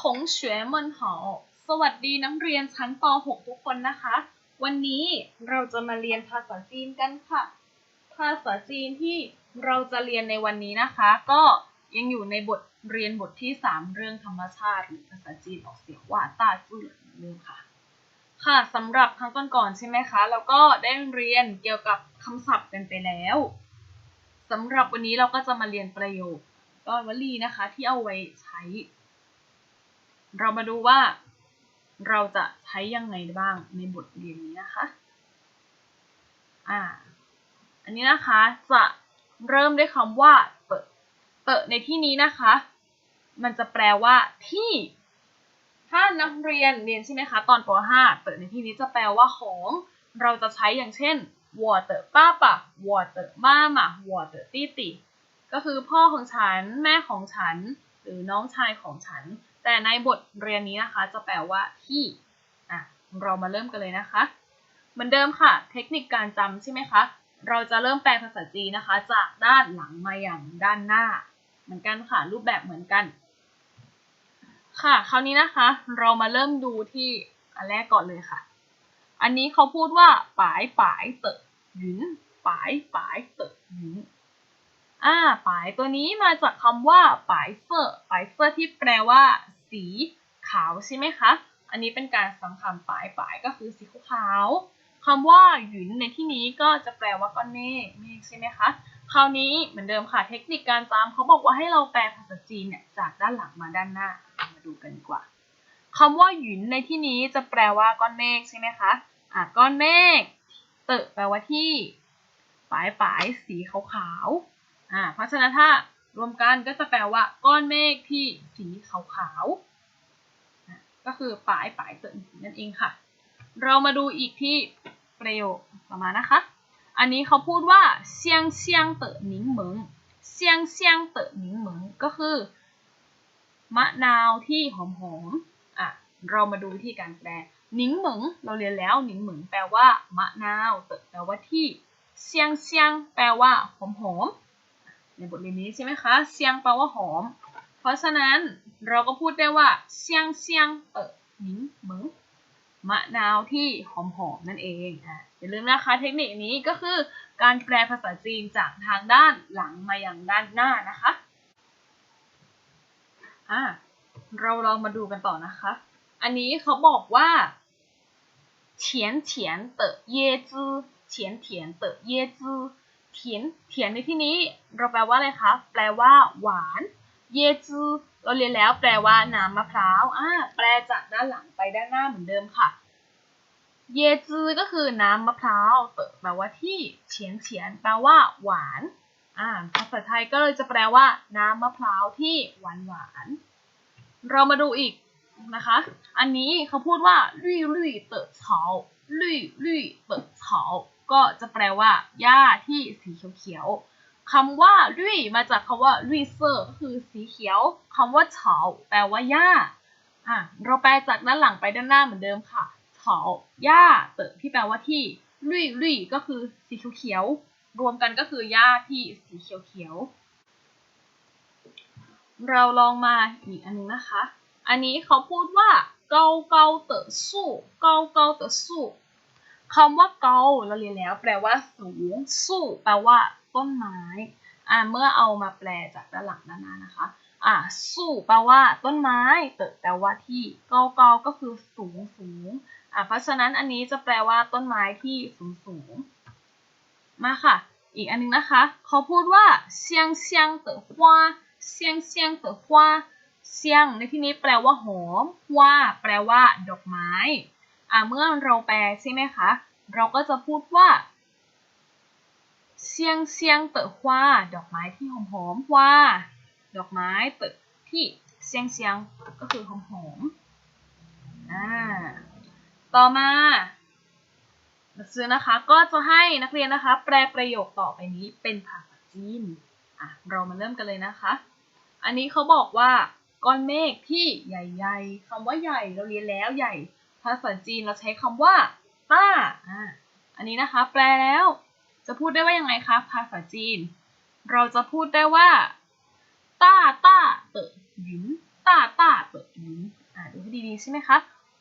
คงเฉวยมนหาสวัสดีนักเรียนชั้นป .6 ทุกคนนะคะ วันนี้เราจะมาเรียนภาษาจีนกันค่ะ ภาษาจีนที่เราจะเรียนในวันนี้นะคะ ก็ยังอยู่ในบทเรียนบทที่ 3 เรื่องธรรมชาติหรือภาษาจีนออกเสียงว่าต้าจื่อเนเดิมค่ะ ค่ะสำหรับครั้งก่อนๆใช่ไหมคะเราก็ได้เรียนเกี่ยวกับคำศัพท์กันไปแล้วสำหรับวันนี้เราก็จะมาเรียนประโยคก็วลีนะคะที่เอาไว้ใช้ เรามาดูว่า เราจะใช้ยังไงบ้างในบทเรียนนี้นะคะ อ่า อันนี้นะคะจะเริ่มด้วยคำว่าเตะเตะในที่นี้นะคะ มันจะแปลว่าที่ ถ้านักเรียนเรียนใช่ไหมคะ ตอนป .5 เตะในที่นี้จะแปลว่าของ เราจะใช้อย่างเช่นวอเตอร์ป้าปะวอเตอร์บ้ามะวอเตอร์ตี้ตีก็คือพ่อของฉัน แม่ของฉัน หรือน้องชายของฉัน แต่ในบทเรียนนี้นะคะจะแปลว่าที่อะเรามาเริ่มกันเลยนะคะ เหมือนเดิมค่ะ เทคนิคการจำใช่ไหมคะ เราจะเริ่มแปลภาษาจีนนะคะ จากด้านหลังมาอย่างด้านหน้า เหมือนกันค่ะรูปแบบเหมือนกัน ค่ะ คราวนี้นะคะ เรามาเริ่มดูที่อันแรกก่อนเลยค่ะ อันนี้เขาพูดว่า ปายปายเต๋อหยุนปายปายเต๋อหยุน อ่าปายตัวนี้มาจากคำว่าปายเฟอร์ปายเฟอร์ที่แปลว่า สีขาวใช่ไหมคะ อันนี้เป็นการซ้ำคำปายปายก็คือสีขาวคำว่าหยุนในที่นี้ก็จะแปลว่าก้อนเมฆเมฆใช่ไหมคะ คราวนี้เหมือนเดิมค่ะเทคนิคการจำเขาบอกว่าให้เราแปลภาษาจีนเนี่ยจากด้านหลังมาด้านหน้า มาดูกันดีกว่าคำว่าหยุนในที่นี้จะแปลว่าก้อนเมฆใช่ไหมคะอะก้อนเมฆเตอะแปลว่าที่ปลายปลายสีขาวๆ อ่าเพราะฉะนั้นถ้ารวมกันก็จะแปลว่าก้อนเมฆที่สีขาวๆก็คือปลายปลายเตอะนั่นเองค่ะ เรามาดูอีกที่ประโยคต่อมานะคะ อันนี้เขาพูดว่าเซียงเซียงเตอหนิงเหมิงเซียงเซียงเตอหนิงเหมิงก็คือ มะนาวที่หอมๆอะเรามาดูวิธีการแปลหนิงเหมิงเราเรียนแล้วหนิงเหมิงแปลว่ามะนาวเตอแปลว่าที่เซียงเซียงแปลว่าหอมหอม ในบทเรียนนี้ใช่ไหมคะเซียงแปลว่าหอม เพราะฉะนั้นเราก็พูดได้ว่าเซียงเซียงเตอหนิงเหมิงมะนาวที่หอมหอมนั่นเองอะอย่าลืมนะคะเทคนิคนี้ก็คือการแปลภาษาจีนจากทางด้านหลังมาอย่างด้านหน้านะคะอะเราลองมาดูกันต่อนะคะ อันนี้เขาบอกว่าเฉียนเฉียนเต๋อเยจื้อเฉียนเฉียนเต๋อเยจื้อ เถียนเถียนในที่นี้เราแปลว่าอะไรคะแปลว่า หวาน เยจือเราเรียนแล้วแปลว่าน้ำมะพร้าวอ่าแปลจากด้านหลังไปด้านหน้าเหมือนเดิมค่ะ เยจือก็คือน้ำมะพร้าวเต๋อแปลว่าที่เฉียนเฉียนแปลว่า หวาน อ่า ภาษาไทยก็เลยจะแปลว่า น้ำมะพร้าวที่หวานหวาน เรามาดูอีกนะคะ อันนี้เขาพูดว่าลุยลุยเต๋อเฉาลุยลุยเต๋อเฉา ก็จะแปลว่าหญ้าที่สีเขียวๆคำว่าลุยมาจากคำว่าลุยเซอร์ก็คือสีเขียวคำว่าเฉาแปลว่าหญ้าอะเราแปลจากด้านหลังไปด้านหน้าเหมือนเดิมค่ะเฉาหญ้าเต๋อที่แปลว่าที่ลุยลุยก็คือสีเขียวๆรวมกันก็คือหญ้าที่สีเขียวๆเราลองมาอีกอันนึงนะคะ อันนี้เขาพูดว่าเกาเกาเต๋อสู้เกาเกาเต๋อสู้ คำว่าเกาเราเรียนแล้ว แปลว่าสูง สู้ แปลว่า ต้นไม้ อ่าเมื่อเอามาแปลจากด้านหลังด้านหน้านะคะ อ่าสู้แปลว่าต้นไม้เต๋อแปลว่าที่เกาเกาก็คือสูงสูง อ่าเพราะฉะนั้นอันนี้จะแปลว่าต้นไม้ที่สูงสูง มาค่ะ อีกอันนึงนะคะ เขาพูดว่าเซียงเซียงเต๋อฮวาเซียงเซียงเต๋อฮวาเซียงในที่นี้แปลว่าหอมว่าแปลว่า ดอกไม้ อ่าเมื่อเราแปลใช่ไหมคะ เราก็จะพูดว่าเซียงเซียงเต๋อฮวาดอกไม้ที่หอมหอมฮวาดอกไม้เต๋อที่เซียงเซียงก็คือหอมหอมอ่าต่อมาหนังสือนะคะก็จะให้นักเรียนนะคะ แปลประโยคต่อไปนี้เป็นภาษาจีนอะเรามาเริ่มกันเลยนะคะ อันนี้เขาบอกว่าก้อนเมฆที่ใหญ่ ๆคำว่าใหญ่เราเรียนแล้วใหญ่ ภาษาจีนเราใช้คำว่า ต้าอ่าอันนี้นะคะ แปลแล้ว จะพูดได้ว่ายังไงคะภาษาจีน เราจะพูดได้ว่าต้าต้าเต๋อหยุนต้าต้าเต๋อหยุนอ่าดูให้ดีๆใช่ไหมคะ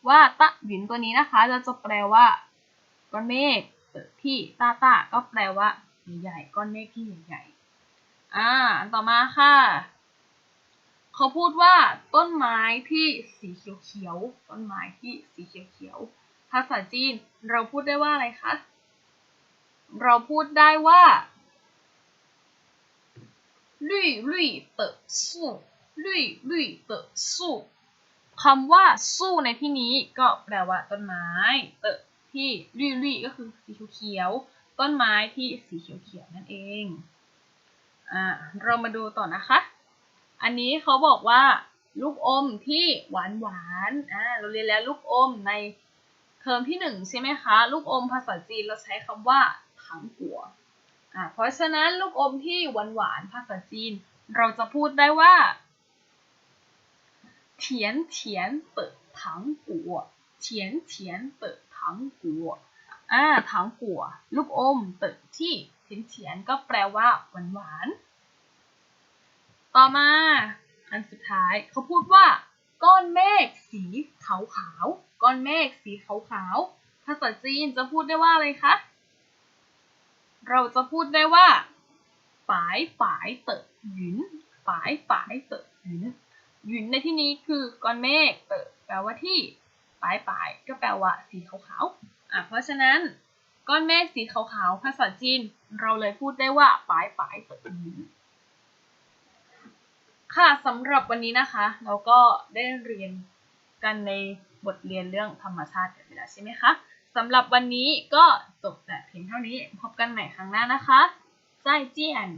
ว่าตะหยินตัวนี้นะคะเราจะแปลว่าก้อนเมฆเอ่อที่ตาตาก็แปลว่าใหญ่ก้อนเมฆที่ใหญ่ๆอ่าต่อมาค่ะ เขาพูดว่าต้นไม้ที่สีเขียวๆต้นไม้ที่สีเขียวๆ ภาษาจีนเราพูดได้ว่าอะไรคะ เราพูดได้ว่าลุยลุยเตอสู้ลุยลุยเตอสู้คำว่าสู้ในที่นี้ก็แปลว่าต้นไม้ เตอที่ลุยลุยก็คือสีเขียวต้นไม้ที่สีเขียวๆนั่นเอง อ่า เรามาดูต่อนะคะ อันนี้เขาบอกว่า ลูกอมที่หวานหวานอ่า เราเรียนแล้วลูกอมใน ทอมที่หนึ่งใช่ไหมคะ ลูกอมภาษาจีนเราใช้คำว่าถังกัวอ่าเพราะฉะนั้นลูกอมที่หวานหวานภาษาจีน เราจะพูดได้ว่าเทียนเทียนเปิดถังกัวเทียนเทียนเปิดถังกัวอ่าถังกัวลูกอมเปิดที่เทียนเทียนก็แปลว่าหวานหวานต่อมาอันสุดท้ายเขาพูดว่า ก้อนเมฆสีขาวขาว ก้อนเมฆสีขาวๆ ภาษาจีนจะพูดได้ว่าอะไรคะ เราจะพูดได้ว่าปายปายเติหยุนปายปายเติหยุนหยุนในที่นี้คือก้อนเมฆเติแปลว่าที่ปายปายก็แปลว่าสีขาวๆ อะ เพราะฉะนั้นก้อนเมฆสีขาวๆ ภาษาจีน เราเลยพูดได้ว่าปายปายเติหยุนค่ะสำหรับวันนี้นะคะ เราก็ได้เรียน กันในบทเรียนเรื่องธรรมชาติกันไปแล้วใช่ไหมคะสำหรับวันนี้ก็จบแต่เพียงเท่านี้ พบกันใหม่ครั้งหน้านะคะใจเจียน